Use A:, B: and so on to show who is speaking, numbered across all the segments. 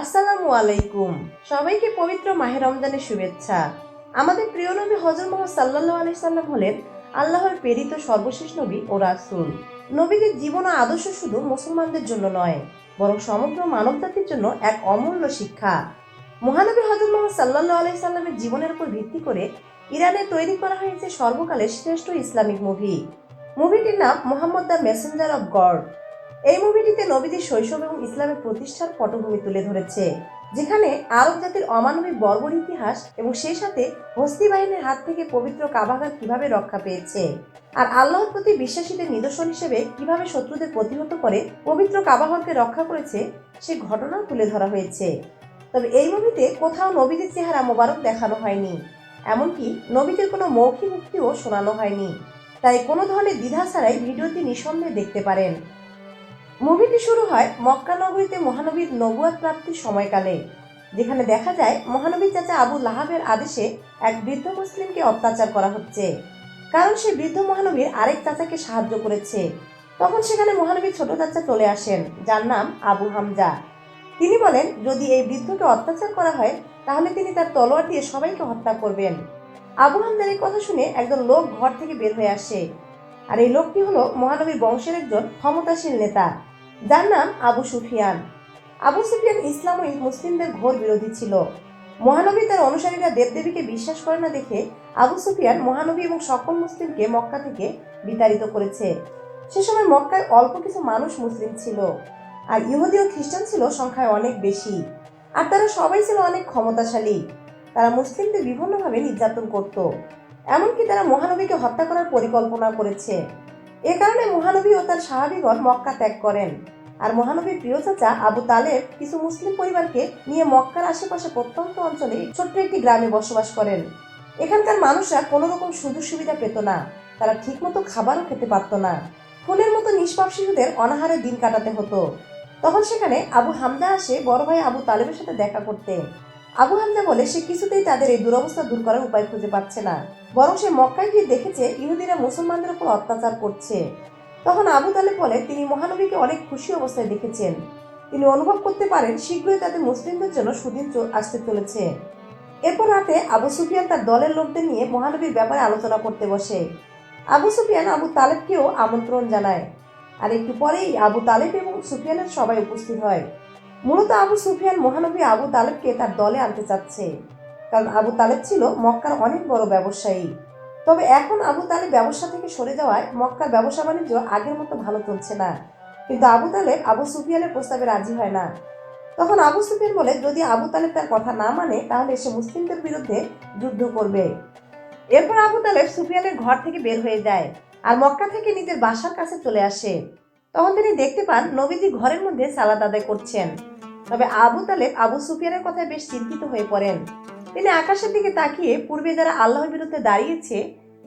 A: আসসালামু আলাইকুম। সবাইকে পবিত্র মাহে রমজানের শুভেচ্ছা। আমাদের প্রিয় নবী হজর মোহাম্মদ সাল্লাহ আলি সাল্লাম হলেন আল্লাহর প্রেরিত সর্বশেষ নবী ও রাসূল। নবীদের জীবন আদর্শ শুধু মুসলমানদের জন্য নয়, বরং সমগ্র মানব জাতির জন্য এক অমূল্য শিক্ষা। মহানবী হজর মোহাম্মদ সাল্লাহ আলি সাল্লামের জীবনের উপর ভিত্তি করে ইরানে তৈরি করা হয়েছে সর্বকালের শ্রেষ্ঠ ইসলামিক মুভি। মুভিটির নাম Mohammad the Messenger of God. এই মুভিটিতে নবীদের শৈশব এবং ইসলামের প্রতিষ্ঠার পটভূমি তুলে ধরেছে, যেখানে আরব জাতির অমানবিক বর্বর ইতিহাস এবং সেই সাথে হস্তি বাহিনীর হাত থেকে পবিত্র কাবাগার কীভাবে রক্ষা পেয়েছে, আর আল্লাহর প্রতি বিশ্বাসীদের নিদর্শন হিসেবে কীভাবে শত্রুদের প্রতিহত করে পবিত্র কাবাহরকে রক্ষা করেছে সেই ঘটনাও তুলে ধরা হয়েছে। তবে এই মুভিতে কোথাও নবীদের চেহারা মোবারক দেখানো হয়নি, এমনকি নবীদের কোনো মৌখিক উক্তিও শোনানো হয়নি। তাই কোনো ধরনের দ্বিধা ছাড়াই ভিডিওটি নিঃসন্দেহে দেখতে পারেন। মুভিটি শুরু হয় মক্কা নগরীতে মহানবীর নবুয়াদ প্রাপ্তির সময়কালে যেখানে দেখা যায় মহানবীর চাচা আবু লাহাবের আদেশে এক বৃদ্ধ মুসলিমকে অত্যাচার করা হচ্ছে। কারণ সে বৃদ্ধ মহানবীর আরেক চাচাকে সাহায্য করেছে। তখন সেখানে মহানবীর ছোট চাচা চলে আসেন, যার নাম আবু হামজা। তিনি বলেন, যদি এই বৃদ্ধকে অত্যাচার করা হয়, তাহলে তিনি তার তলোয়ার দিয়ে সবাইকে হত্যা করবেন। আবু হামজার এই কথা শুনে একজন লোক ঘর থেকে বের হয়ে আসে। আর এই লোকটি হলো মহানবী বংশের একজন ক্ষমতাশীল নেতা। যার নাম আবু সুফিয়ান। আবু সুফিয়ান ইসলাম ও মুসলিমদের ঘোর বিরোধী ছিল। মহানবী তার অনুসারীরা দেবদেবীকে বিশ্বাস করে না দেখে আবু সুফিয়ান মহানবী এবং সকল মুসলিমকে মক্কা থেকে বিতাড়িত করেছে। সে সময় মক্কায় অল্প কিছু মানুষ মুসলিম ছিল। আর ইহুদি ও খ্রিস্টান ছিল সংখ্যায় অনেক বেশি। আর তারা সবাই ছিল অনেক ক্ষমতাশালী। তারা মুসলিমদের বিভিন্নভাবে নির্যাতন করত। এমনকি তারা মহানবীকে হত্যা করার পরিকল্পনা করেছে। এ কারণে মহানবী ও তার সাহাবিগণ মক্কা ত্যাগ করেন। আর মহানবীর প্রিয় চাচা আবু তালেব কিছু মুসলিম পরিবারকে নিয়ে মক্কার আশেপাশে প্রত্যন্ত অঞ্চলে ছোট্ট একটি গ্রামে বসবাস করেন। এখানকার মানুষরা কোনো রকম সুযোগ সুবিধা পেত না। তারা ঠিকমতো খাবারও খেতে পারত না। ফুলের মতো নিষ্পাপ শিশুদের অনাহারে দিন কাটাতে হতো। তখন সেখানে আবু হামজা আসে বড় ভাই আবু তালেবের সাথে দেখা করতে। আবু হামজা বলে সে কিছুতেই তাদের এই দুরবস্থা দূর করার উপায় খুঁজে পাচ্ছে না। বরং সে মক্কায় গিয়ে দেখেছে ইহুদিরা মুসলমানদের উপর অত্যাচার করছে। তখন আবু তালেব বলে, তিনি মহানবীকে অনেক খুশি অবস্থায় দেখেছেন। তিনি অনুভব করতে পারেন শীঘ্রই তাদের মুসলিমদের জন্য সুদিন আসতে চলেছে। এরপর রাতে আবু সুফিয়ান তার দলের লোকদের নিয়ে মহানবীর ব্যাপারে আলোচনা করতে বসে। আবু সুফিয়ান আবু তালেবকেও আমন্ত্রণ জানায়। আর একটু পরেই আবু তালেব এবং সুফিয়ানের সবাই উপস্থিত হয়। মূলত আবু সুফিয়ান মহানবী আবু তালেবকে তার দলে আনতে চাচ্ছে। কারণ আবু তালেব ছিল মক্কার অনেক বড় ব্যবসায়ী। তবে এখন আবু তালেব ব্যবসা থেকে সরে যাওয়ায় মক্কার ব্যবসা বাণিজ্য আগের মতো ভালো চলছে না। কিন্তু আবু তালেব আবু সুফিয়ানের প্রস্তাবে রাজি হয় না। তখন আবু সুফিয়ান বলে, যদি আবু তালেব তার কথা না মানে তাহলে সে মুসলিমদের বিরুদ্ধে যুদ্ধ করবে। এরপর আবু তালেব সুফিয়ানের ঘর থেকে বের হয়ে যায় আর মক্কা থেকে নিজের বাসার কাছে চলে আসে। তখন তিনি দেখতে পান নবীজি ঘরের মধ্যে সালাদ আদায় করছেন। তবে আবু তালেব আবু সুফিয়ানের কথায় বেশ চিন্তিত হয়ে পড়েন। তিনি আকাশের দিকে তাকিয়ে পূর্বে যারা আল্লাহর বিরুদ্ধে দাঁড়িয়েছে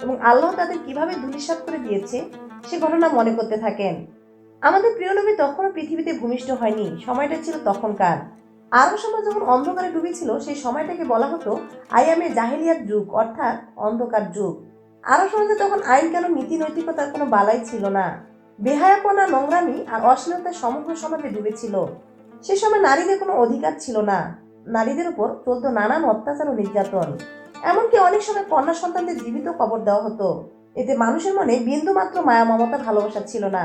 A: এবং আল্লাহ তাদের কীভাবে ধূলিসাৎ করে দিয়েছে, সে ঘটনা মনে করতে থাকেন। আমাদের প্রিয় নবী তখনও পৃথিবীতে ভূমিষ্ঠ হয়নি, সময়টা ছিল তখনকার। আরব সমাজ যখন অন্ধকারে ডুবেছিল, সেই সময়টাকে বলা হতো আয়ামে জাহেলিয়াত যুগ, অর্থাৎ অন্ধকার যুগ। আরব সমাজে তখন আইন কেন নীতি নৈতিকতার কোনো বালাই ছিল না। বেহায়াপনা, নোংরামি আর অশ্লীলতার সমগ্র সমাজে ডুবেছিল সে সময় নারীদের কোনো অধিকার ছিল না। নারীদের উপর চলতো নানান অত্যাচার ও নির্যাতন। এমনকি অনেক সময় কন্যা সন্তানদের জীবিত কবর দেওয়া হতো। এতে মানুষের মনে বিন্দু মাত্র মায়া মমতা ভালোবাসা ছিল না।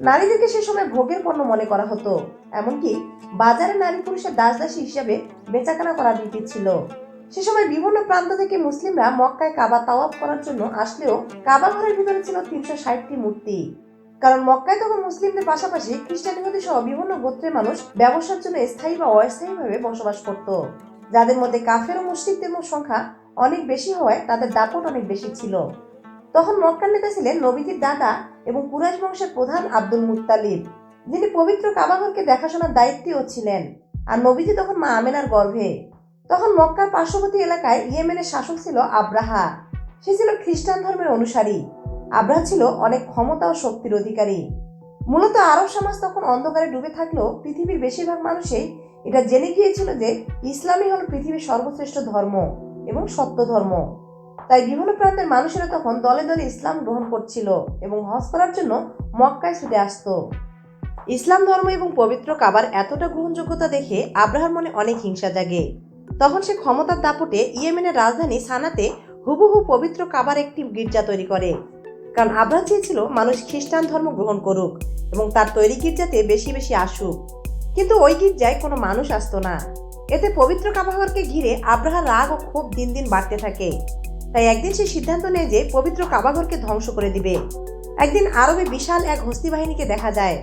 A: নারীদেরকে সে সময় ভোগের পণ্য মনে করা হতো। এমনকি বাজারে নারী পুরুষের দাস দাসী হিসাবে বেচাকেনা করা রীতি ছিল। সে সময় বিভিন্ন প্রান্ত থেকে মুসলিমরা মক্কায় কাবা তাওয়াফ করার জন্য আসলেও কাবা ঘরের ভিতরে ছিল তিনশো ষাটটি মূর্তি। কারণ মক্কায় তখন মুসলিমদের পাশাপাশি খ্রিস্টান ইহুদি সহ বিভিন্ন গোত্রের মানুষ ব্যবসার জন্য স্থায়ী বা অস্থায়ীভাবে বসবাস করত। যাদের মধ্যে কাফের ও মুসলিমদের সংখ্যা অনেক বেশি হওয়ায় তাদের দাপট অনেক বেশি ছিল। তখন মক্কার নেতা ছিলেন নবীজির দাদা এবং কুরাইশ বংশের প্রধান আব্দুল মুত্তালিব, যিনি পবিত্র কাবাঘরকে দেখাশোনার দায়িত্বেও ছিলেন। আর নবীজি তখন মা আমেনার গর্ভে। তখন মক্কার পার্শ্ববর্তী এলাকায় ইয়েমেনের শাসক ছিল আব্রাহা। সে ছিল খ্রিস্টান ধর্মের অনুসারী। আব্রাহা ছিল অনেক ক্ষমতা ও শক্তির অধিকারী। মূলত আরব সমাজ তখন অন্ধকারে ডুবে থাকলেও পৃথিবীর বেশিরভাগ মানুষই এটা জেনে গিয়েছিল যে ইসলামই হল পৃথিবীর সর্বশ্রেষ্ঠ ধর্ম এবং সত্য ধর্ম। তাই বিভিন্ন প্রান্তের মানুষেরা তখন দলে দলে ইসলাম গ্রহণ করছিল এবং হজ করার জন্য মক্কায় ছুটে আসতো। ইসলাম ধর্ম এবং পবিত্র কাবার এতটা গ্রহণযোগ্যতা দেখে আব্রাহার মনে অনেক হিংসা জাগে। তখন সে ক্ষমতার দাপটে ইয়েমেনের রাজধানী সানাতে হুবহু পবিত্র কাবার একটি গির্জা তৈরি করে। কারণ আব্রাহ চেয়েছিল মানুষ খ্রিস্টান ধর্ম গ্রহণ করুক এবং তার তৈরি গির্জাতে বেশি বেশি আসুক। কিন্তু ওই গির্জায় কোনো মানুষ আসতো না। এতে পবিত্র কাবাঘরকে ঘিরে আব্রাহার রাগ ও ক্ষোভ দিন দিন বাড়তে থাকে। তাই একদিন সে সিদ্ধান্ত নেয় যে পবিত্র কাবাঘরকে ধ্বংস করে দিবে। একদিন আরবে বিশাল এক হস্তি বাহিনীকে দেখা যায়,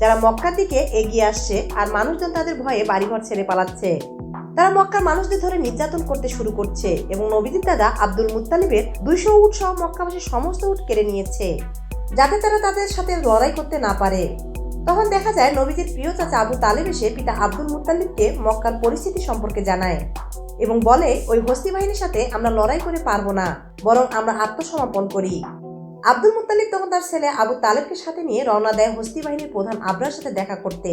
A: যারা মক্কার দিকে এগিয়ে আসছে আর মানুষজন তাদের ভয়ে বাড়িঘর ছেড়ে পালাচ্ছে। তারা মক্কার মানুষদের ধরে নির্যাতন করতে শুরু করছে এবং নবীদের দাদা আব্দুল মুত্তালিবের দুইশো উট সহ মক্কাবাসীর সমস্ত উট কেড়ে নিয়েছে, যাতে তারা তাদের সাথে লড়াই করতে না পারে। তখন দেখা যায় নবীজির প্রিয় চাচা আবু তালেব এসে পিতা আব্দুল মুত্তালিবকে মক্কার পরিস্থিতি সম্পর্কে জানায় এবং বলে, ওই হস্তি বাহিনীর সাথে আমরা লড়াই করে পারব না, বরং আমরা আত্মসমর্পণ করি। আব্দুল মুত্তালিব তখন তার ছেলে আবু তালেবকে সাথে নিয়ে রওনা দেয় হস্তি বাহিনীর প্রধান আবরার সাথে দেখা করতে।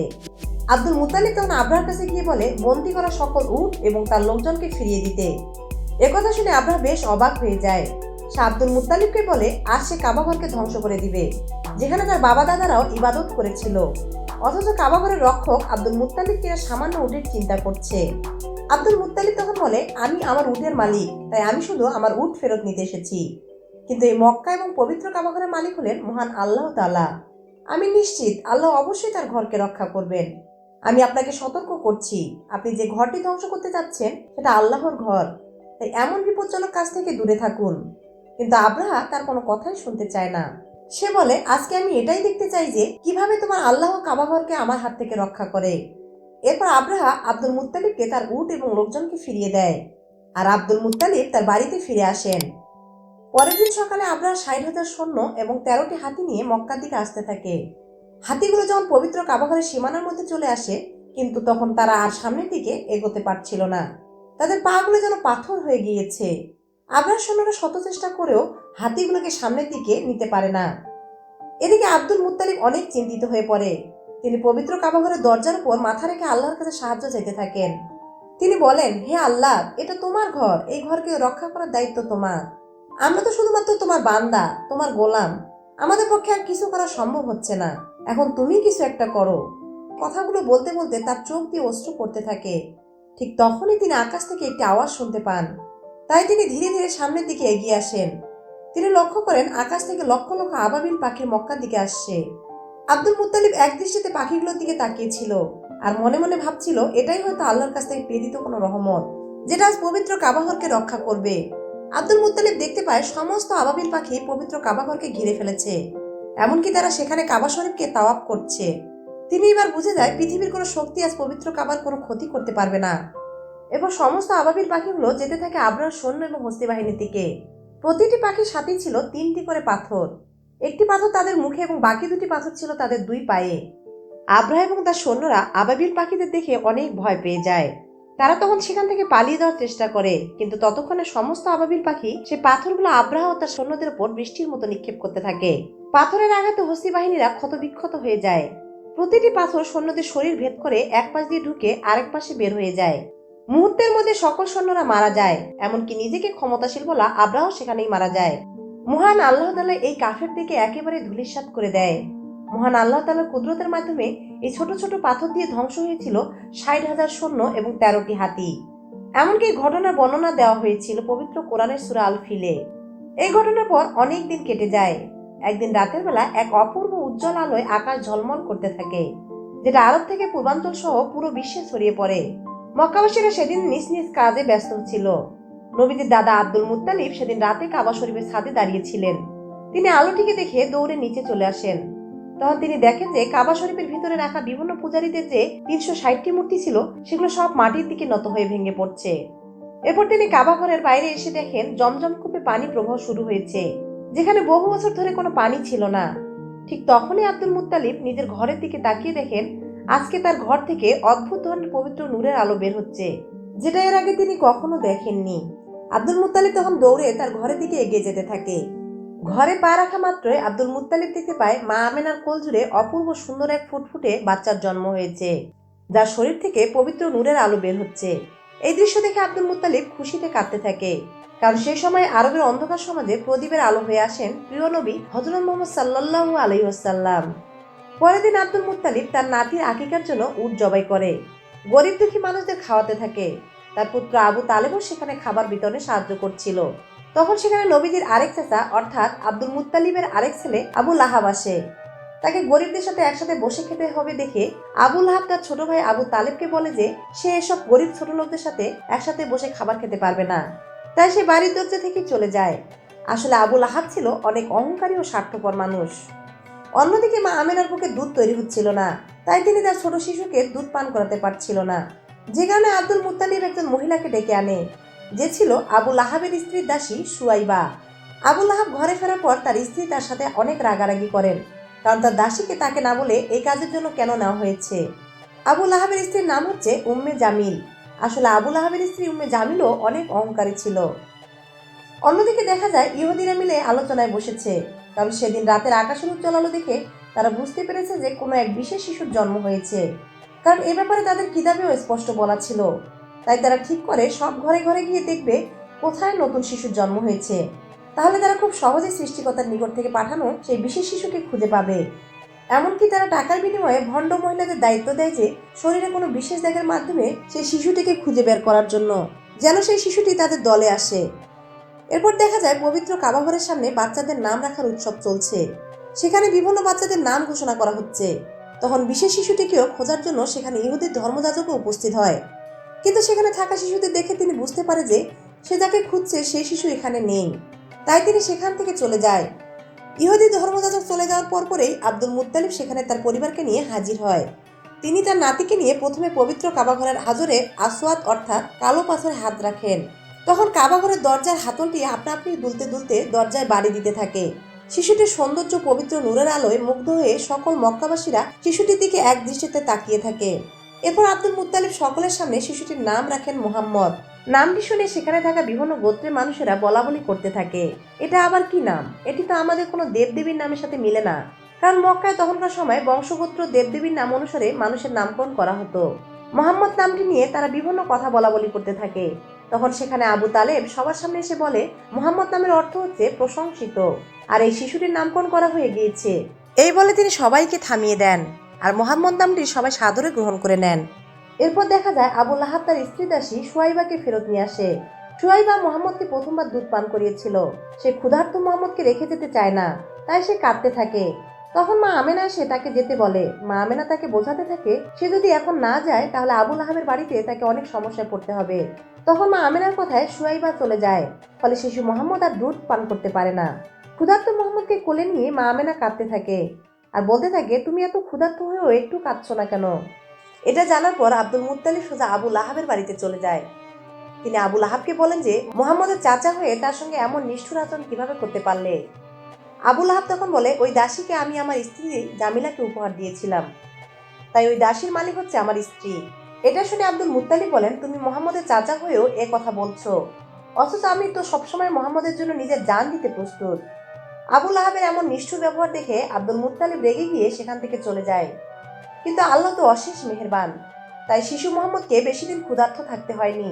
A: আব্দুল মুত্তালিব তখন আবরার কাছে গিয়ে বলে, বন্দি করা সকল উট এবং তার লোকজনকে ফিরিয়ে দিতে। একথা শুনে আবরাহ বেশ অবাক হয়ে যায়। সে আব্দুল মুত্তালিবকে বলে, আজ সে কাবাঘরকে ধ্বংস করে দিবে, যেখানে তার বাবা দাদারাও ইবাদত করেছিল। অথচ কাবাঘরের রক্ষক আব্দুল মুত্তালিব কিনা সামান্য উটের চিন্তা করছে। আব্দুল মুত্তালিব তখন বলে, আমি আমার উটের মালিক, তাই আমি শুধু আমার উট ফেরত নিতে এসেছি। কিন্তু এই মক্কা এবং পবিত্র কাবাঘরের মালিক হলেন মহান আল্লাহ তালা আমি নিশ্চিত আল্লাহ অবশ্যই তার ঘরকে রক্ষা করবেন। আমি আপনাকে সতর্ক করছি। আপনি যে ঘরটি ধ্বংস করতে যাচ্ছেন সেটা আল্লাহর ঘর। তাই এমন বিপজ্জনক কাজ থেকে দূরে থাকুন। কিন্তু আব্রাহা তার কোনো কথাই শুনতে চায় না। সে বলে, আজকে আমি এটাই দেখতে চাই যে, কীভাবে তোমার আল্লাহ কাবাঘরকে আমার হাত থেকে রক্ষা করে? এরপর আব্রাহা আব্দুল মুত্তালিবকে তার উট এবং লোকজনকে ফিরিয়ে দেয়। আর আব্দুল মুত্তালিব তার বাড়িতে ফিরে আসেন। পরের দিন সকালে আব্রাহা ষাট হাজার সৈন্য এবং তেরোটি হাতি নিয়ে মক্কার দিকে আসতে থাকে। হাতিগুলো যখন পবিত্র কাবাঘরের সীমানার মধ্যে চলে আসে, কিন্তু তখন তারা আর সামনের দিকে এগোতে পারছিল না। তাদের পাগুলো যেন পাথর হয়ে গিয়েছে। আব্রাহার সৈন্যরা শত চেষ্টা করেও হাতিগুলোকে সামনের দিকে নিতে পারে না। এদিকে আব্দুল মুত্তালিব অনেক চিন্তিত হয়ে পড়ে। তিনি পবিত্র কাবাঘরের দরজার উপর মাথা রেখে আল্লাহর কাছে সাহায্য চাইতে থাকেন। তিনি বলেন, হে আল্লাহ, এটা তোমার ঘর। এই ঘরকে রক্ষা করার দায়িত্ব তোমার। আমরা তো শুধুমাত্র তোমার বান্দা, তোমার গোলাম। আমাদের পক্ষে আর কিছু করা সম্ভব হচ্ছে না। এখন তুমি কিছু একটা করো। কথাগুলো বলতে বলতে তার চোখ দিয়ে অস্ত্র পড়তে থাকে। ঠিক তখনই তিনি আকাশ থেকে একটি আওয়াজ শুনতে পান। তাই তিনি ধীরে ধীরে সামনের দিকে এগিয়ে আসেন। তিনি লক্ষ্য করেন আকাশ থেকে লক্ষ লক্ষ আবাবিল পাখির মক্কার দিকে আসছে। আব্দুল মুত্তালিব এক দৃষ্টিতে পাখিগুলোর দিকে তাকিয়েছিল আর মনে মনে ভাবছিল, এটাই হয়তো আল্লাহর কাছ থেকে প্রেরিত কোনো রহমত, যেটা আজ পবিত্র কাবাহরকে রক্ষা করবে। আব্দুল মুত্তালিব দেখতে পায় সমস্ত আবাবিল পাখি পবিত্র কাবাঘরকে ঘিরে ফেলেছে। এমনকি তারা সেখানে কাবা শরীফকে তাওয়াপ করছে। তিনি এবার বুঝে যায় পৃথিবীর কোনো শক্তি আজ পবিত্র কাবার কোনো ক্ষতি করতে পারবে না। এরপর সমস্ত আবাবিল পাখিগুলো যেতে থাকে আবরার সৈন্য এবং হস্তি বাহিনীর দিকে। প্রতিটি পাখির সাথেই ছিল তিনটি করে পাথর। একটি পাথর তাদের মুখে এবং বাকি দুটি পাথর ছিল তাদের দুই পায়ে। আব্রাহ এবং তার সৈন্যরা আবাবিল পাখিদের দেখে অনেক ভয় পেয়ে যায়। তারা তখন সেখান থেকে পালিয়ে দেওয়ার চেষ্টা করে, কিন্তু ততক্ষণে সমস্ত আবাবিল পাখি সে পাথরগুলো আব্রাহ তার সৈন্যদের উপর বৃষ্টির মতো নিক্ষেপ করতে থাকে। পাথরের আঘাতে হস্তি বাহিনীরা ক্ষতবিক্ষত হয়ে যায়। প্রতিটি পাথর সৈন্যদের শরীর ভেদ করে এক পাশ দিয়ে ঢুকে আরেক পাশে বের হয়ে যায়। মুহূর্তের মধ্যে সকল সৈন্যরা মারা যায়, এমনকি নিজেকে ক্ষমতাশীল বলা আব্রাহ সেখানেই মারা যায়। মহান আল্লাহ তালা এই কাফের দিকে একেবারে ধুলিস্বাত করে দেয়। মহান আল্লাহ তালার কুদরতের মাধ্যমে এই ছোট ছোট পাথর দিয়ে ধ্বংস হয়েছিল ষাট হাজার সৈন্য এবং তেরোটি হাতি। এমনকি ঘটনার বর্ণনা দেওয়া হয়েছিল পবিত্র কোরআনের সুরা আল ফিলে এই ঘটনার পর অনেক দিন কেটে যায়। একদিন রাতের বেলা এক অপূর্ব উজ্জ্বল আলোয় আকাশ ঝলমল করতে থাকে, যেটা আরব থেকে পূর্বাঞ্চল সহ পুরো বিশ্বে ছড়িয়ে পড়ে। মক্কাবাসীরা সেদিন নিজ নিজ কাজে ব্যস্ত ছিল। নবীদের দাদা আব্দুল মুত্তালিব সেদিন রাতে কাবা শরীফের ছাদে দাঁড়িয়েছিলেন তিনি আলোটিকে দেখে দৌড়ে নিচে চলে আসেন। তখন তিনি দেখেন যে কাবা শরীফের ভিতরে রাখা বিভিন্ন পূজারীদের যে তিনশো ষাটটি মূর্তি ছিল, সেগুলো সব মাটির দিকে নত হয়ে ভেঙে পড়ছে। এরপর তিনি কাবা ঘরের বাইরে এসে দেখেন জমজম কূপে পানি প্রবাহ শুরু হয়েছে, যেখানে বহু বছর ধরে কোনো পানি ছিল না। ঠিক তখনই আব্দুল মুত্তালিব নিজের ঘরের দিকে তাকিয়ে দেখেন, আজকে তার ঘর থেকে অদ্ভুত ধরনের পবিত্র নূরের আলো বের হচ্ছে, যেটা এর আগে তিনি কখনো দেখেননি। আব্দুল মুত্তালিব তখন দৌড়ে তার ঘরের দিকে এগিয়ে যেতে থাকে। ঘরে পা রাখা মাত্রই আব্দুল মুত্তালিব দেখতে পায় মা আমেনার কোল জুড়ে অপূর্ব সুন্দর এক ফুটফুটে বাচ্চার জন্ম হয়েছে, যার শরীর থেকে পবিত্র নূরের আলো বের হচ্ছে। এই দৃশ্য দেখে আব্দুল মুত্তালিব খুশিতে কাঁদতে থাকে, কারণ সেই সময় আরবের অন্ধকার সমাজে প্রদীপের আলো হয়ে আসেন প্রিয় নবী হজরত মোহাম্মদ সাল্লাল্লাহু আলাইহি ওয়াসাল্লাম। পরের দিন আব্দুল মুত্তালিব তার নাতির আকিকার জন্য উট জবাই করে। গরিব দুঃখী মানুষদের খাওয়াতে থাকে। তার পুত্র আবু তালেবও সেখানে খাবার বিতরণে সাহায্য করছিল। তখন সেখানে নবীজির আরেক চাচা, অর্থাৎ আব্দুল মুত্তালিবের আরেক ছেলে আবু লাহাব আসে। তাকে গরিবদের সাথে একসাথে বসে খেতে হবে দেখে আবুল লাহাব তার ছোট ভাই আবু তালেবকে বলে যে, সে এসব গরিব ছোট লোকদের সাথে একসাথে বসে খাবার খেতে পারবে না। তাই সে বাড়ির দরজা থেকে চলে যায়। আসলে আবুল আহাব ছিল অনেক অহংকারী ও স্বার্থপর মানুষ। অন্যদিকে মা আমেনার বুকে দুধ তৈরি হচ্ছিল না, তাই তিনি তার ছোট শিশুকে দুধ পান করাতে পারছিল না। যে কারণে আব্দুল মুত্তালিব একজন মহিলাকে ডেকে আনে। যে ছিল আবু লাহাবের স্ত্রীর দাসী সুয়াইবা। আবু লাহাব ঘরে ফেরার পর তার স্ত্রী তার সাথে অনেক রাগারাগি করেন। কারণ তার দাসীকে তাকে না বলে এই কাজের জন্য কেন নেওয়া হয়েছে? আবু লাহাবের স্ত্রীর নাম হচ্ছে উম্মে জামিল। আসলে আবু লাহাবের স্ত্রী উম্মে জামিলও অনেক অহংকারী ছিল। অন্যদিকে দেখা যায়, ইহুদিরা মিলে আলোচনায় বসেছে। কারণ সেদিন রাতের আকাশের উজ্জ্বল আলো দেখে তারা বুঝতে পেরেছে যে কোনো এক বিশেষ শিশুর জন্ম হয়েছে। কারণ এ ব্যাপারে তাদের কিতাবেও স্পষ্ট বলা ছিল। তাই তারা ঠিক করে সব ঘরে ঘরে গিয়ে দেখবে কোথায় নতুন শিশুর জন্ম হয়েছে। তাহলে তারা খুব সহজে সৃষ্টিকর্তার নিকট থেকে পাঠানো সেই বিশেষ শিশুকে খুঁজে পাবে। এমনকি তারা টাকার বিনিময়ে ভণ্ড মহিলাদের দায়িত্ব দেয় যে শরীরে কোনো বিশেষ দাগের মাধ্যমে সেই শিশুটিকে খুঁজে বের করার জন্য, যেন সেই শিশুটি তাদের দলে আসে। এরপর দেখা যায় পবিত্র কাবাঘরের সামনে বাচ্চাদের নাম রাখার উৎসব চলছে। সেখানে বিভিন্ন বাচ্চাদের নাম ঘোষণা করা হচ্ছে। তখন বিশেষ শিশুটিকেও খোঁজার জন্য সেখানে ইহুদের ধর্মযাজকও উপস্থিত হয়। কিন্তু সেখানে থাকা শিশুদের দেখে তিনি বুঝতে পারে যে সে যাকে খুঁজছে সেই শিশু এখানে নেই। তাই তিনি সেখান থেকে চলে যায়। ইহুদি ধর্মযাজক চলে যাওয়ার পর পরেই আব্দুল মুত্তালিব সেখানে তার পরিবারকে নিয়ে হাজির হয়। তিনি তার নাতিকে নিয়ে প্রথমে পবিত্র কাবাঘরের হাজরে আসওয়াদ অর্থাৎ কালো পাথরে হাত রাখেন। তখন কাবাঘরের দরজার হাতলটি আপনা আপনি দুলতে দুলতে দরজায় বাড়ি দিতে থাকে। শিশুটির সৌন্দর্য পবিত্র নূরের আলোয় মুগ্ধ হয়ে সকল মক্কাবাসীরা শিশুটির দিকে এক দৃষ্টিতে তাকিয়ে থাকে। এরপর আব্দুল মুত্তালিব সকলের সামনে শিশুটির নাম রাখেন মোহাম্মদ। নামটি শুনে সেখানে থাকা বিভিন্ন গোত্রের মানুষেরা বলা বলি করতে থাকে। এটা আবার কি নাম? এটি তো আমাদের কোনো দেবদেবীর নামের সাথে মিলে না। কারণ মক্কায় তখনকার সময় বংশগোত্র দেবদেবীর নাম অনুসারে মানুষের নামকরণ করা হতো। মোহাম্মদ নামটি নিয়ে তারা বিভিন্ন কথা বলা বলি করতে থাকে। তখন সেখানে আবু তালেব সবার সামনে এসে বলে, মোহাম্মদ নামের অর্থ হচ্ছে প্রশংসিত। আর এই শিশুটির নামকরণ করা হয়ে গিয়েছে। এই বলে তিনি সবাইকে থামিয়ে দেন। আর মোহাম্মদ নামটি সবাই সাদরে গ্রহণ করে নেন। এরপর দেখা যায় আবু লাহাব তার স্ত্রী দাসী সুয়াইবাকে ফেরত নিয়ে আসে। সুয়াইবা মোহাম্মদকে প্রথমবার দুধ পান করিয়েছিল। সে ক্ষুধার্ত মোহাম্মদকে রেখে যেতে চায় না, তাই সে কাঁদতে থাকে। তখন মা আমেনা এসে তাকে যেতে বলে। মা আমেনা তাকে বোঝাতে থাকে, সে যদি এখন না যায়, তাহলে আবুল আহাবের বাড়িতে তাকে অনেক সমস্যায় পড়তে হবে। তখন মা আমেনার কথায় সুয়াইবা চলে যায়, ফলে শিশু মোহাম্মদ আর দুধ পান করতে পারে না। ক্ষুধার্ত মোহাম্মদকে কোলে নিয়ে মা আমেনা কাঁদতে থাকে। আর বলতে থাকে, তুমি এত ক্ষুধার্ত হয়েও একটু কাঁদছো না কেন? এটা জানার পর আব্দুল মুত্তালিব সোজা আবু লাহাবের বাড়িতে চলে যায়। তিনি আবু লাহাবকে বলেন যে, মোহাম্মদের চাচা হয়ে তার সঙ্গে এমন নিষ্ঠুর আচরণ কীভাবে করতে পারলে? আবু লাহাব তখন বলে, ওই দাসীকে আমি আমার স্ত্রী জামিলাকে উপহার দিয়েছিলাম। তাই ওই দাসীর মালিক হচ্ছে আমার স্ত্রী। এটা শুনে আব্দুল মুত্তালিব বলেন, তুমি মোহাম্মদের চাচা হয়েও এ কথা বলছো। অথচ আমি তো সবসময় মোহাম্মদের জন্য নিজের জান দিতে প্রস্তুত। আবুল আহাবের এমন নিষ্ঠুর ব্যবহার দেখে আব্দুল মুত্তালিব রেগে গিয়ে সেখান থেকে চলে যায়। কিন্তু আল্লাহ তো অশেষ মেহেরবান, তাই শিশু মোহাম্মদকে বেশি দিন থাকতে হয়নি।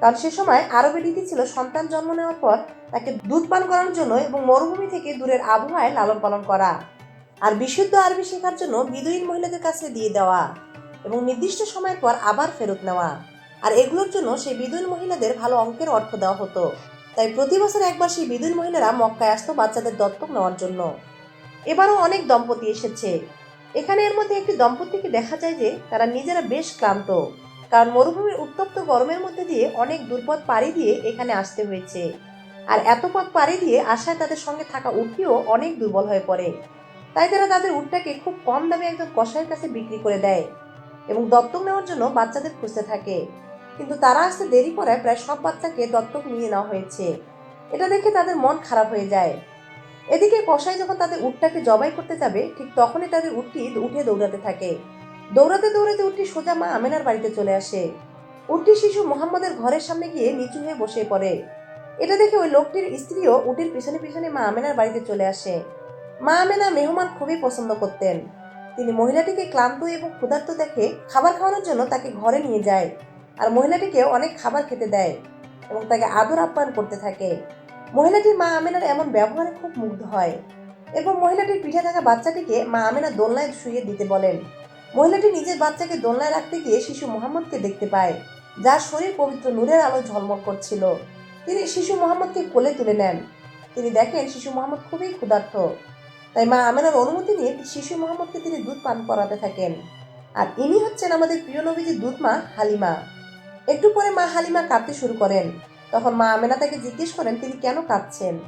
A: কারণ সে সময় আরবের রীতি ছিল সন্তান জন্ম নেওয়ার পর তাকে দুধ পান করানোর জন্য এবং মরুভূমি থেকে দূরের আবহাওয়ায় লালন পালন করা আর বিশুদ্ধ আরবি শেখার জন্য বিদুইন মহিলাদের কাছে দিয়ে দেওয়া এবং নির্দিষ্ট সময়ের পর আবার ফেরত নেওয়া। আর এগুলোর জন্য সেই বিদুইন মহিলাদের ভালো অঙ্কের অর্থ দেওয়া হতো। তাই প্রতি বছর একবার সেই বিদুইন মহিলারা মক্কায় আসতো বাচ্চাদের দত্তক নেওয়ার জন্য। এবারও অনেক দম্পতি এসেছে। এখানে এর মধ্যে একটি দম্পতিকে দেখা যায় যে তারা নিজেরা বেশ ক্লান্ত, কারণ মরুভূমির উত্তপ্ত গরমের মধ্যে দিয়ে অনেক দূরপথ পাড়ি দিয়ে এখানে আসতে হয়েছে। আর এত পথ পাড়ি দিয়ে আসায় তাদের সঙ্গে থাকা উটটিও অনেক দুর্বল হয়ে পড়ে। তাই তারা তাদের উটটাকে খুব কম দামে একজন কসাইয়ের কাছে বিক্রি করে দেয় এবং দত্তক নেওয়ার জন্য বাচ্চাদের খুঁজতে থাকে। কিন্তু তারা আসতে দেরি করায় প্রায় সব বাচ্চাকে দত্তক নিয়ে নেওয়া হয়েছে। এটা দেখে তাদের মন খারাপ হয়ে যায়। এদিকে কসাই যখন তাদের উটটাকে জবাই করতে যাবে, ঠিক তখনই তাদের উটটি উঠে দৌড়াতে থাকে। দৌড়াতে দৌড়াতে উটটি সোজা মা আমেনার বাড়িতে চলে আসে। উটটি শিশু মোহাম্মদের ঘরের সামনে গিয়ে নিচু হয়ে বসে পড়ে। এটা দেখে ওই লোকটির স্ত্রীও উটির পিছনে পিছনে মা আমেনার বাড়িতে চলে আসে। মা আমেনা মেহমান খুবই পছন্দ করতেন। তিনি মহিলাটিকে ক্লান্ত এবং ক্ষুধার্ত দেখে খাবার খাওয়ানোর জন্য তাকে ঘরে নিয়ে যায়। আর মহিলাটিকে অনেক খাবার খেতে দেয় এবং তাকে আদর আপ্যায়ন করতে থাকে। মহিলাটির মা আমেনার এমন ব্যবহারে খুব মুগ্ধ হয়। এরপর মহিলাটির পিঠে থাকা বাচ্চাটিকে মা আমেনা দোলনায় শুয়ে দিতে বলেন। মহিলাটি নিজের বাচ্চাকে দোলনায় রাখতে গিয়ে শিশু মোহাম্মদকে দেখতে পায়, যার শরীর পবিত্র নূরের আলো ঝলমল করছিল। তিনি শিশু মোহাম্মদকে কোলে তুলে নেন। তিনি দেখেন শিশু মোহাম্মদ খুবই ক্ষুধার্ত। তাই মা আমেনার অনুমতি নিয়ে শিশু মোহাম্মদকে তিনি দুধ পান করাতে থাকেন। আর ইনি হচ্ছেন আমাদের প্রিয় নবীজি দুধ মা হালিমা। একটু পরে মা হালিমা কাঁদতে শুরু করেন। তখন মা আমেনা তাকে জিজ্ঞেস করেন, তিনি কেন কাঁদছেন?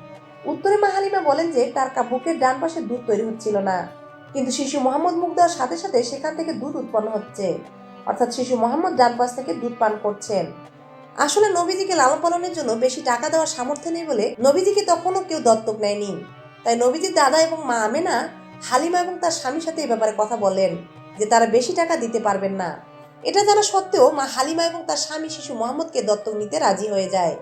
A: উত্তরে মা হালিমা বলেন যে, তার বুকের ডান পাশে দুধ তৈরি হচ্ছিল না। কিন্তু শিশু মোহাম্মদ মুখ দেওয়ার সাথে সাথে সেখান থেকে দুধ উৎপন্ন হচ্ছে। অর্থাৎ শিশু মোহাম্মদ ডান পাশ থেকে দুধ পান করছেন। আসলে নবীজিকে লালন পালনের জন্য বেশি টাকা দেওয়ার সামর্থ্য নেই বলে নবীজিকে তখনও কেউ দত্তক নেয়নি। তাই নবীজির দাদা এবং মা আমেনা, হালিমা এবং তার স্বামীর সাথে এই ব্যাপারে কথা বলেন যে, তারা বেশি টাকা দিতে পারবেন না। এটা জানা সত্ত্বেও মা হালিমা এবং তার স্বামী শিশু মোহাম্মদকে দত্তক নিতে রাজি হয়ে যায়।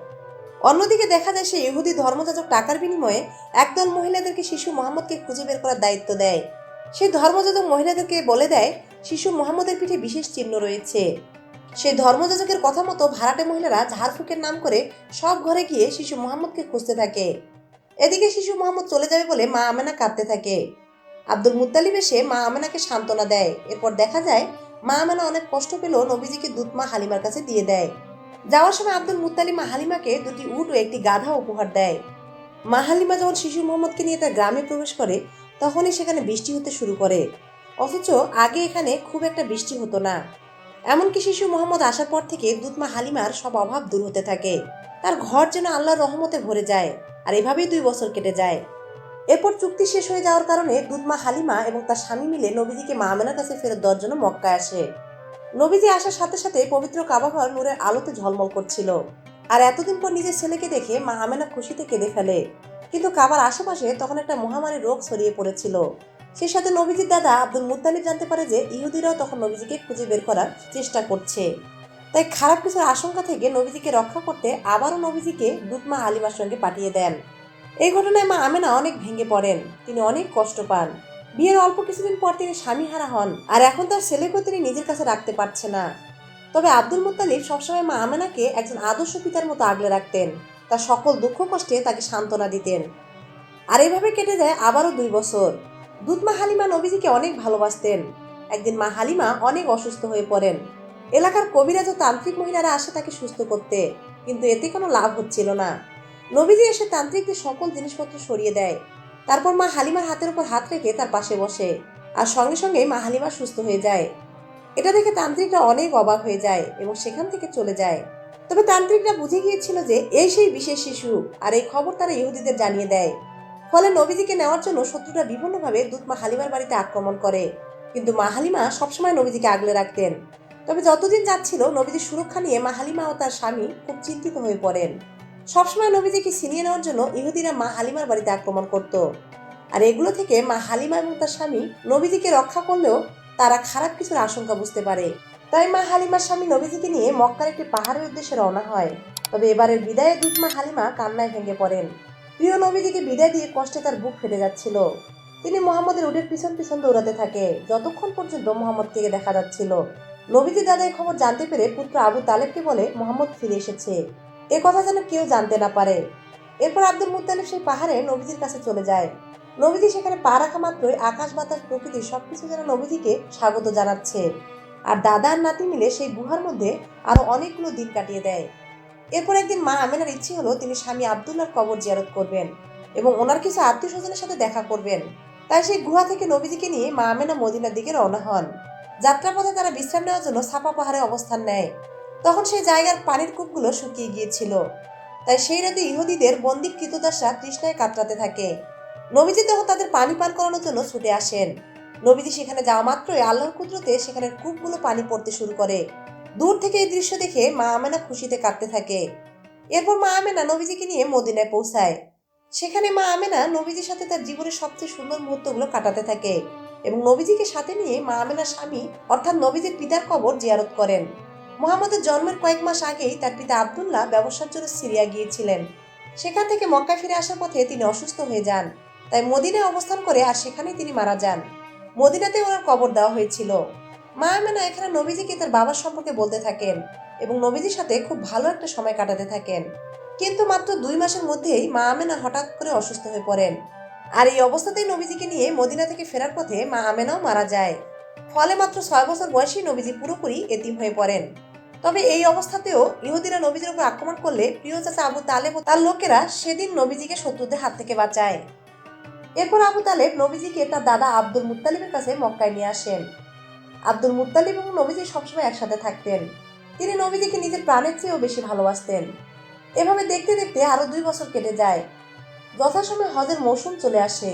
A: অন্যদিকে দেখা যায় সে ইহুদি ধর্মযাজক টাকার বিনিময়ে একদল মহিলাদেরকে শিশু মোহাম্মদকে খুঁজে বের করার দায়িত্ব দেয়। সেই ধর্মযাজক মহিলাদেরকে বলে দেয়, শিশু মোহাম্মদের পিঠে বিশেষ চিহ্ন রয়েছে। সেই ধর্মযাজকের কথা মতো ভাড়াটে মহিলারা ঝাড়ফুকের নাম করে সব ঘরে গিয়ে শিশু মোহাম্মদকে খুঁজতে থাকে। এদিকে শিশু মোহাম্মদ চলে যাবে বলে মা আমেনা কাঁদতে থাকে। আব্দুল মুত্তালিব এসে মা আমেনাকে সান্ত্বনা দেয়। এরপর দেখা যায় মা অনেক কষ্ট পেলেও নবীজিকে দুধ মা হালিমার কাছে দিয়ে দেয়। যাওয়ার সময় আব্দুল মুত্তালিব মা হালিমাকে দুটি উট ও একটি গাধা উপহার দেয়। মা হালিমা যখন শিশু মোহাম্মদকে নিয়ে তার গ্রামে প্রবেশ করে, তখনই সেখানে বৃষ্টি হতে শুরু করে। অথচ আগে এখানে খুব একটা বৃষ্টি হতো না। এমনকি শিশু মোহাম্মদ আসার পর থেকে দুধমা হালিমার সব অভাব দূর হতে থাকে। তার ঘর যেন আল্লাহর রহমতে ভরে যায়, আর এভাবেই দুই বছর কেটে যায়। এরপর চুক্তি শেষ হয়ে যাওয়ার কারণে দুধমা হালিমা এবং তার স্বামী মিলে নবীজিকে মা আমেনার কাছে ফেরত দেওয়ার জন্য মক্কায় আসে। নবীজি আসার সাথে সাথে পবিত্র কাবাঘর নূরের আলোতে ঝলমল করছিল। আর এতদিন পর নিজের ছেলেকে দেখে মা আমেনা খুশিতে কেঁদে ফেলে। কিন্তু কাবার আশেপাশে তখন একটা মহামারী রোগ ছড়িয়ে পড়েছিল। সে সাথে নবীজির দাদা আব্দুল মুত্তালিব জানতে পারে যে ইহুদিরাও তখন নবীজিকে খুঁজে বের করার চেষ্টা করছে। তাই খারাপ কিছুর আশঙ্কা থেকে নবীজিকে রক্ষা করতে আবারও নবীজিকে দুধমা হালিমার সঙ্গে পাঠিয়ে দেন। এই ঘটনায় মা আমেনা অনেক ভেঙে পড়েন। তিনি অনেক কষ্ট পান। বিয়ের অল্প কিছুদিন পর তিনি স্বামীহারা হন আর এখন তার ছেলেকেও তিনি নিজের কাছে রাখতে পারছে না। তবে আব্দুল মুত্তালিব সবসময় মা আমেনাকে একজন আদর্শ পিতার মতো আগলে রাখতেন। তার সকল দুঃখ কষ্টে তাকে সান্ত্বনা দিতেন। আর এভাবে কেটে যায় আবারও দুই বছর। দুধমা হালিমা নবীজিকে অনেক ভালোবাসতেন। একদিন মা হালিমা অনেক অসুস্থ হয়ে পড়েন। এলাকার কবিরাজ ও তান্ত্রিক মহিলারা আসে তাকে সুস্থ করতে, কিন্তু এতে কোনো লাভ হচ্ছিল না। নবীজি এসে তান্ত্রিকদের সকল জিনিসপত্র সরিয়ে দেয়। তারপর মা হালিমার হাতের উপর হাত রেখে তার পাশে বসে আর সঙ্গে সঙ্গে মা হালিমা সুস্থ হয়ে যায়। এটা দেখে তান্ত্রিকরা অনেক অবাক হয়ে যায় এবং সেখান থেকে চলে যায়। তবে তান্ত্রিকরা বুঝে গিয়েছিল যে এই সেই বিশেষ শিশু আর এই খবর তারা ইহুদিদের জানিয়ে দেয়। ফলে নবীজিকে নেওয়ার জন্য শত্রুরা বিভিন্নভাবে দুধ মা হালিমার বাড়িতে আক্রমণ করে। কিন্তু মা হালিমা সবসময় নবীজিকে আগলে রাখতেন। তবে যতদিন যাচ্ছিল, নবীজির সুরক্ষা নিয়ে মা হালিমা ও তার স্বামী খুব চিন্তিত হয়ে পড়েন। সবসময় নবীজিকে ছিনিয়ে নেওয়ার জন্য ইহুদিরা মা হালিমার বাড়িতে আক্রমণ করত। আর এগুলো থেকে মা হালিমা এবং তার স্বামী নবীজিকে রক্ষা করলেও তারা খারাপ কিছুর আশঙ্কা বুঝতে পারে। তাই মা হালিমার স্বামী নবীজিকে নিয়ে মক্কার একটি পাহাড়ের উদ্দেশ্যে রওনা হয়। তবে এবারের বিদায়ে দুধ মা হালিমা কান্নায় ভেঙে পড়েন। প্রিয় নবীজিকে বিদায় দিয়ে কষ্টে তার বুক ফেটে যাচ্ছিল। তিনি মোহাম্মদের উডের পিছন পিছন দৌড়াতে থাকে, যতক্ষণ পর্যন্ত মোহাম্মদকে দেখা যাচ্ছিল। নবীজি দাদা খবর জানতে পেরে পুত্র আবু তালেবকে বলে, মোহাম্মদ ফিরে এসেছে। এ কথা যেন কেউ জানতে না পারে। এরপর আব্দুল মুত্তালিব সেই পাহাড়ে নবীজির কাছে চলে যায়। নবীজি সেখানে পা রাখা মাত্রই আকাশ বাতাস প্রকৃতি সবকিছু যেন নবীজিকে স্বাগত জানাচ্ছে। আর দাদা আর নাতি মিলে সেই গুহার মধ্যে আরও অনেকগুলো দিন কাটিয়ে দেয়। এরপর একদিন মা আমেনার ইচ্ছে হলো তিনি স্বামী আবদুল্লাহর কবর জিয়ারত করবেন এবং ওনার কিছু আত্মীয় স্বজনের সাথে দেখা করবেন। তাই সেই গুহা থেকে নবীজিকে নিয়ে মা আমেনা মদিনার দিকে রওনা হন। যাত্রাপথে তারা বিশ্রাম নেওয়ার জন্য সাপা পাহাড়ে অবস্থান নেয়। তখন সেই জায়গার পানির কূপগুলো শুকিয়ে গিয়েছিল। তাই সেই রাতে ইহুদিদের বন্দি কৃতদাসরা তৃষ্ণায় কাতরাতে থাকে। নবীজি তখন তাদের পানি পান করানোর জন্য ছুটে আসেন। নবীজি সেখানে যাওয়া মাত্রই আল্লাহর কুদরতে সেখানে কূপগুলো পানি পড়তে শুরু করে। দূর থেকে এই দৃশ্য দেখে মা আমেনা খুশিতে কাঁদতে থাকে। এরপর মা আমেনা নবীজিকে নিয়ে মদিনায় পৌঁছায়। সেখানে মা আমেনা নবীজির সাথে তার জীবনের সবচেয়ে সুন্দর মুহূর্তগুলো কাটাতে থাকে এবং নবীজিকে সাথে নিয়ে মা আমেনার স্বামী, অর্থাৎ নবীজির পিতার কবর জিয়ারত করেন। মোহাম্মদের জন্মের কয়েক মাস আগেই তার পিতা আবদুল্লাহ ব্যবসার জন্য সিরিয়া গিয়েছিলেন। সেখান থেকে মক্কা ফিরে আসার পথে তিনি অসুস্থ হয়ে যান। তাই মদিনায় অবস্থান করে আর সেখানেই তিনি মারা যান। মদিনাতে ওনার কবর দেওয়া হয়েছিল। মা আমেনা এখানে নবীজিকে তার বাবার সম্পর্কে বলতে থাকেন এবং নবীজির সাথে খুব ভালো একটা সময় কাটাতে থাকেন। কিন্তু মাত্র দুই মাসের মধ্যেই মা আমেনা হঠাৎ করে অসুস্থ হয়ে পড়েন। আর এই অবস্থাতেই নবীজিকে নিয়ে মদিনা থেকে ফেরার পথে মা আমেনাও মারা যায়। ফলে মাত্র ছয় বছর বয়সী নবীজি পুরোপুরি এতিম হয়ে পড়েন। তবে এই অবস্থাতেও ইহুদিরা নবীজির উপর আক্রমণ করলে প্রিয় চাচা আবু তালেব ও তার লোকেরা সেদিন নবীজিকে শত্রুদের হাত থেকে বাঁচায়। এরপর আবু তালেব নবীজিকে তার দাদা আব্দুল মুত্তালিবের কাছে মক্কায় নিয়ে আসেন। আব্দুল মুত্তালিব এবং নবীজি সবসময় একসাথে থাকতেন। তিনি নবীজিকে নিজের প্রাণের চেয়েও বেশি ভালোবাসতেন। এভাবে দেখতে দেখতে আরও দুই বছর কেটে যায়। যথাসময়ে হজের মৌসুম চলে আসে।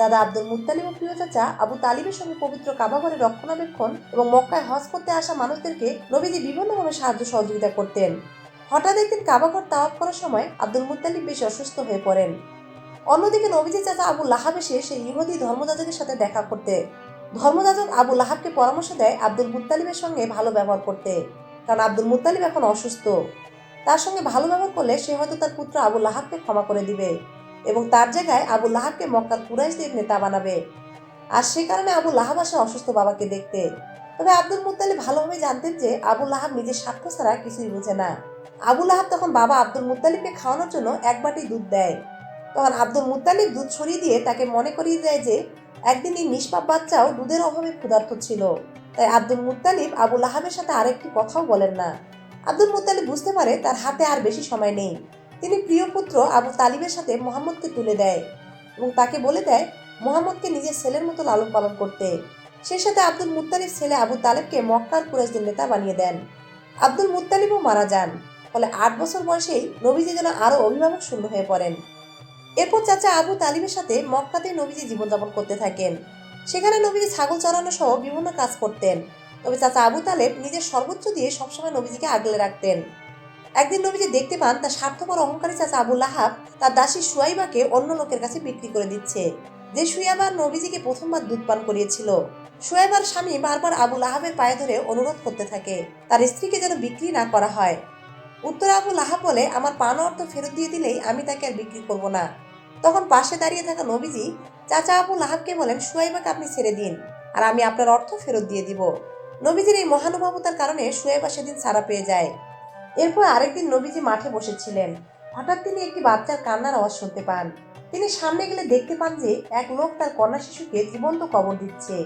A: দাদা আব্দুল মুত্তালিব ও প্রিয় চাচা আবু তালিবের সঙ্গে পবিত্র কাবাঘরে রক্ষণাবেক্ষণ এবং মক্কায় হজ করতে আসা মানুষদেরকে নবীজি বিভিন্নভাবে সাহায্য সহযোগিতা করতেন। হঠাৎ একদিন কাবাঘর তাওয়াফ করার সময় আব্দুল মুত্তালিব বেশি অসুস্থ হয়ে পড়েন। অন্যদিকে নবীজি চাচা আবু লাহাব এসে সেই ইহুদি ধর্মযাজকের সাথে দেখা করতে। ধর্মযাজক আবু লাহাবকে পরামর্শ দেয় আব্দুল মুত্তালিবের সঙ্গে ভালো ব্যবহার করতে, কারণ আব্দুল মুত্তালিব এখন অসুস্থ। তার সঙ্গে ভালো ব্যবহার করলে সে হয়তো তার পুত্র আবু লাহাবকে ক্ষমা করে দিবে। এবং তার জায়গায় আবু লাহাবকে মক্কার কুরাইশদের নেতা বানাবে। আর সে কারণে আবু লাহাব আসে অসুস্থ বাবাকে দেখতে। তবে আব্দুল মুত্তালিব ভালোভাবে জানতেন যে আবু লাহাব নিজের স্বার্থ ছাড়া কিছুই বোঝে না। আবু লাহাব তখন বাবা আব্দুল মুত্তালিবকে খাওয়ানোর জন্য এক বাটি দুধ দেয়। তখন আব্দুল মুত্তালিব দুধ ছড়িয়ে দিয়ে তাকে মনে করিয়ে দেয় যে, একদিন এই নিষ্পাপ বাচ্চাও দুধের অভাবে ক্ষুধার্ত ছিল। তাই আব্দুল মুত্তালিব আবু লাহাবের সাথে আরেকটি কথাও বলেন না। আব্দুল মুত্তালিব বুঝতে পারে তার হাতে আর বেশি সময় নেই। তিনি প্রিয় পুত্র আবু তালিবের সাথে মোহাম্মদকে তুলে দেয় এবং তাকে বলে দেয়, মোহাম্মদকে নিজের ছেলের মতো লালন পালন করতে। সেই সাথে আব্দুল মুত্তালিব ছেলে আবু তালেবকে মক্কার কুরাইশদের নেতা বানিয়ে দেন। আব্দুল মুত্তালিবও মারা যান, ফলে আট বছর বয়সেই নবীজি যেন আরও অভিভাবক শূন্য হয়ে পড়েন। এরপর চাচা আবু তালিবের সাথে মক্কাতে নবীজি জীবনযাপন করতে থাকেন। সেখানে নবীজি ছাগল চড়ানো সহ বিভিন্ন কাজ করতেন। তবে চাচা আবু তালেব নিজের সর্বোচ্চ দিয়ে সবসময় নবীজিকে আগলে রাখতেন। একদিন নবীজি দেখতে পান, তার স্বার্থপর অহংকারী চাচা আবু লাহাব তার দাসী সুয়াইবাকে অন্য লোকের কাছে বিক্রি করে দিচ্ছে। যে সুয়াইবার নবীজিকে প্রথমবার দুধ পান করিয়েছিল সুয়াইবার স্বামী বারবার আবু লাহাবের পায়ে ধরে অনুরোধ করতে থাকে, তার স্ত্রীকে যেন বিক্রি না করা হয়। উত্তরে আবু লাহাব বলে, আমার পান অর্থ ফেরত দিয়ে দিলেই আমি তাকে আর বিক্রি করব না। তখন পাশে দাঁড়িয়ে থাকা নবীজি চাচা আবু লাহাবকে বলেন সুয়াইবাকে আপনি ছেড়ে দিন, আর আমি আপনার অর্থ ফেরত দিয়ে দিব। নবীজির এই মহানুভবতার কারণে সুয়েবা সেদিন ছাড়া পেয়ে যায়। এরপর আরেকদিন নবীজি মাঠে বসেছিলেন। হঠাৎ তিনি একটি বাচ্চার কান্নার আওয়াজ শুনতে পান। তিনি সামনে গেলে দেখতে পান যে এক লোক তার কন্যা শিশুকে জীবন্ত কবর দিচ্ছে।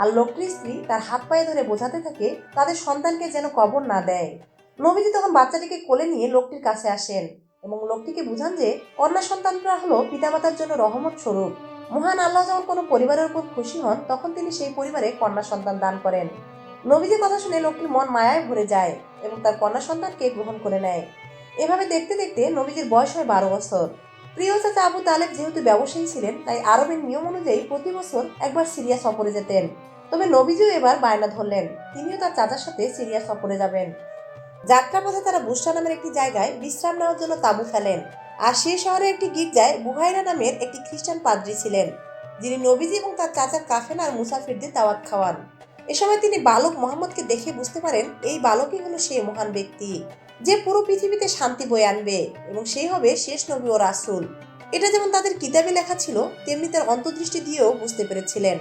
A: আর লোকটির স্ত্রী তার হাত পায়ে ধরে বোঝাতে থাকে তাদের সন্তানকে যেন কবর না দেয়। নবীজি তখন বাচ্চাটিকে কোলে নিয়ে লোকটির কাছে আসেন এবং লোকটিকে বুঝান যে কন্যা সন্তানরা হলো পিতামাতার জন্য রহমত স্বরূপ। মহান আল্লাহ যখন কোনো পরিবারের উপর খুশি হন, তখন তিনি সেই পরিবারে কন্যা সন্তান দান করেন। নবীজির কথা শুনে লোকটির মন মায়ায় ভরে যায় এবং তার কন্যা সন্তানকে গ্রহণ করে নেয়। এভাবে দেখতে দেখতে নবীজির বয়স হয় বারো বছর। প্রিয় চাচা আবু তালেব যেহেতু ব্যবসায়ী ছিলেন, তাই আরবের নিয়ম অনুযায়ী প্রতি বছর একবার সিরিয়া সফরে যেতেন। তবে নবীজিও এবার বায়না ধরলেন, তিনিও তার চাচার সাথে সিরিয়া সফরে যাবেন। যাত্রাপথে তারা বুসরা নামের একটি জায়গায় বিশ্রাম নেওয়ার জন্য তাঁবু ফেলেন। আর সেই শহরে একটি গির্জায় বুহাইরা নামের একটি খ্রিস্টান পাদ্রী ছিলেন, যিনি নবীজি এবং তার চাচার কাফেন আর মুসাফিরদের দাওয়াত খাওয়ান। এ সময় তিনি বালক মোহাম্মদকে দেখে বুঝতে পারেন এই বালকই হলো সেই মহান ব্যক্তি, যে পুরো পৃথিবীতে শান্তি বয়ে আনবে এবং সেই হবে শেষ নবী ও রাসূল। এটা যেমন তাদের কিতাবে লেখা ছিল, তেমনি তার অন্তর্দৃষ্টি দিয়েও বুঝতে পেরেছিলেন।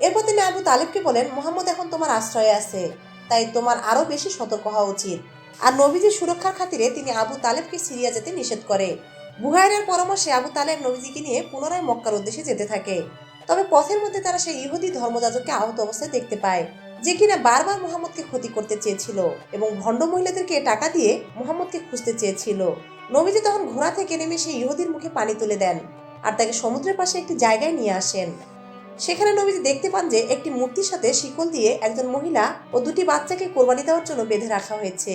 A: এরপর তিনি আবু তালেবকে বলেন, মোহাম্মদ, এখন তোমার আশ্রয়ে আছে, তাই তোমার আরও বেশি সতর্ক হওয়া উচিত। আর নবীজির সুরক্ষার খাতিরে তিনি আবু তালেবকে সিরিয়া যেতে নিষেধ করে। বুহাইরের পরামর্শে আবু তালেব নবীজিকে নিয়ে পুনরায় মক্কার উদ্দেশ্যে যেতে থাকে। তবে পথের মধ্যে তারা সেই ইহুদি ধর্মযাজককে আহত অবস্থায় দেখতে পায়, যে কিনা বারবার মোহাম্মদকে ক্ষতি করতে চেয়েছিল এবং ভণ্ড মহিলাদেরকে টাকা দিয়ে মোহাম্মদকে খুঁজতে চেয়েছিল। নবীজি তখন ঘোড়া থেকে নেমে সেই ইহুদির মুখে পানি তুলে দেন আর তাকে সমুদ্রের পাশে একটি জায়গায় নিয়ে আসেন। সেখানে নবীজি দেখতে পান যে একটি মূর্তির সাথে শিকল দিয়ে একজন মহিলা ও দুটি বাচ্চাকে কোরবানি দেওয়ার জন্য বেঁধে রাখা হয়েছে।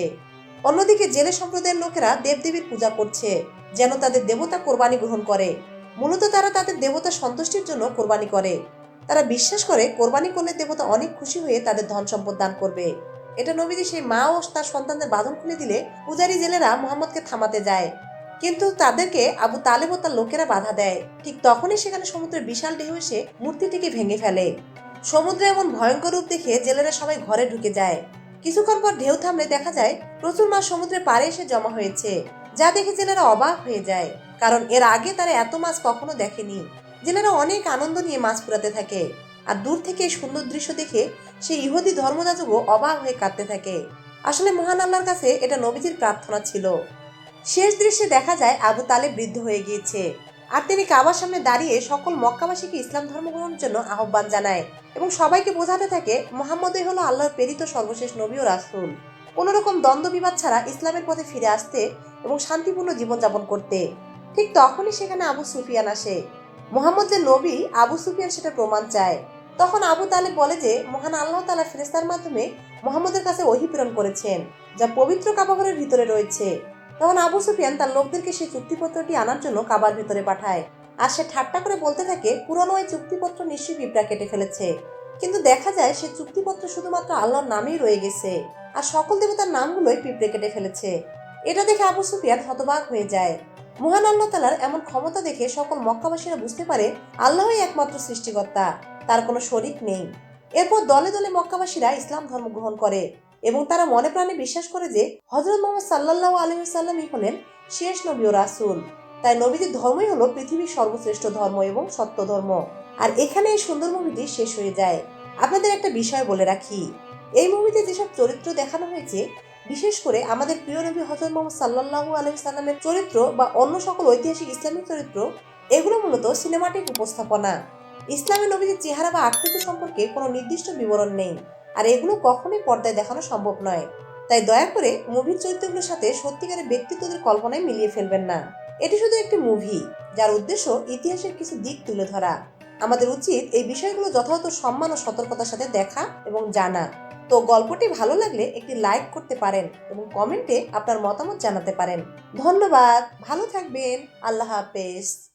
A: অন্যদিকে জেলে সম্প্রদায়ের লোকেরা দেবদেবীর পূজা করছে, যেন তাদের দেবতা কোরবানি গ্রহণ করে। মূলত তারা তাদের দেবতা সন্তুষ্টির জন্য কোরবানি করে। তারা বিশ্বাস করে কোরবানি করলে দেবতা অনেক খুশি হয়ে তাদের ধন সম্পদ দান করবে। এটা নবীজি সেই মা ও তার সন্তানদের বাঁধন খুলে দিলে পূজারী জেলেরা মোহাম্মদকে থামাতে যায়। কিন্তু তাদেরকে আবু তালেব ও তার লোকেরা বাধা দেয়। ঠিক তখনই সেখানে সমুদ্রের বিশাল ঢেউ এসে মূর্তিটিকে ভেঙে ফেলে। সমুদ্রে এমন ভয়ঙ্কর রূপ দেখে জেলেরা সবাই ঘরে ঢুকে যায়। কিছুক্ষণ পর ঢেউ থামলে দেখা যায়, প্রচুর মাছ সমুদ্রের পাড়ে এসে জমা হয়েছে। যা দেখে জেলেরা অবাক হয়ে যায়। কারণ এর আগে তারা এত মাছ কখনো দেখেনি। জেলেরা অনেক আনন্দ নিয়ে মাছ পুরাতে থাকে। আর দূর থেকে সুন্দর দৃশ্য দেখে সেই ইহুদি ধর্মযাজকও অবাক হয়ে কাঁদতে থাকে। আসলে মহান আল্লাহর কাছে এটা নবীজির প্রার্থনা ছিল। শেষ দৃশ্যে দেখা যায় আবু তালে বৃদ্ধ হয়ে গিয়েছে। আর তিনি কাবার সামনে দাঁড়িয়ে সকল মক্কাবাসীকে ইসলাম ধর্ম গ্রহণের জন্য আহ্বান জানায় এবং সবাইকে বোঝাতে থাকে, মোহাম্মদই হলো আল্লাহর প্রেরিত সর্বশেষ নবী ও রাসূল। কোনো রকম দ্বন্দ্ব বিবাদ ছাড়া ইসলামের পথে ফিরে আসতে এবং শান্তিপূর্ণ জীবনযাপন করতে। ঠিক তখনই সেখানে আবু সুফিয়ান আসে। মোহাম্মদ যে নবী, আবু সুফিয়ান সেটা প্রমাণ চায়। তখন আবু তালেব বলে যে, মহান আল্লাহ তালা ফেরেস্তার মাধ্যমে মোহাম্মদের কাছে ওহি করেছেন, যা পবিত্র কাবাঘরের ভিতরে রয়েছে। তখন আবু সুফিয়ান তার লোকদেরকে সেই চুক্তিপত্রটি আনার জন্য কাবার ভিতরে পাঠায়। আর সে ঠাট্টা করে বলতে থাকে, পুরনো ওই চুক্তিপত্র নিশ্চয়ই পিঁপড়া কেটে ফেলেছে। কিন্তু দেখা যায়, সে চুক্তিপত্র শুধুমাত্র আল্লাহর নামেই রয়ে গেছে। আর সকল দেবতার নামগুলোই পিঁপড়ে কেটে ফেলেছে। এটা দেখে আবু সুফিয়ান হতবাক হয়ে যায়। মহান আল্লাহ তালার এমন ক্ষমতা দেখে সকল মক্কাবাসীরা বুঝতে পারে আল্লাহই একমাত্র সৃষ্টিকর্তা, তার কোনো শরিক নেই। এরপর দলে দলে মক্কাবাসীরা ইসলাম ধর্ম গ্রহণ করে এবং তারা মনে প্রাণে বিশ্বাস করে যে হজরত মোহাম্মদ সাল্লাহ আলহিসাল্লামই হলেন শেষ নবী ও রাসুল। তাই নবীদের ধর্মই হলো পৃথিবীর সর্বশ্রেষ্ঠ ধর্ম এবং সত্য ধর্ম। আর এখানে এই সুন্দর মুভিটি শেষ হয়ে যায়। আপনাদের একটা বিষয় বলে রাখি। এই মুভিতে যেসব চরিত্র দেখানো হয়েছে, বিশেষ করে আমাদের প্রিয় নবী হজরত মোহাম্মদ সাল্লাহু আলহি সাল্লামের চরিত্র বা অন্য সকল ঐতিহাসিক ইসলামিক চরিত্র, এগুলো মূলত সিনেমাটিক উপস্থাপনা। ইসলামী নবীদের চেহারা বা আকৃতি সম্পর্কে কোনো নির্দিষ্ট বিবরণ নেই, আর এগুলো কখনোই পর্দায় দেখানো সম্ভব নয়। তাই দয়া করে মুভির চরিত্রগুলোর সাথে সত্যিকারের ব্যক্তিত্বদের কল্পনায় মিলিয়ে ফেলবেন না। এটি শুধু একটি মুভি যার উদ্দেশ্য ইতিহাসের কিছু দিক তুলে ধরা। আমাদের উচিত এই বিষয়গুলো যথাযথ সম্মান ও সতর্কতার সাথে দেখা এবং জানা। তো গল্পটি ভালো লাগলে একটি লাইক করতে পারেন এবং কমেন্টে আপনার মতামত জানাতে পারেন। ধন্যবাদ, ভালো থাকবেন, আল্লাহ হাফেজ।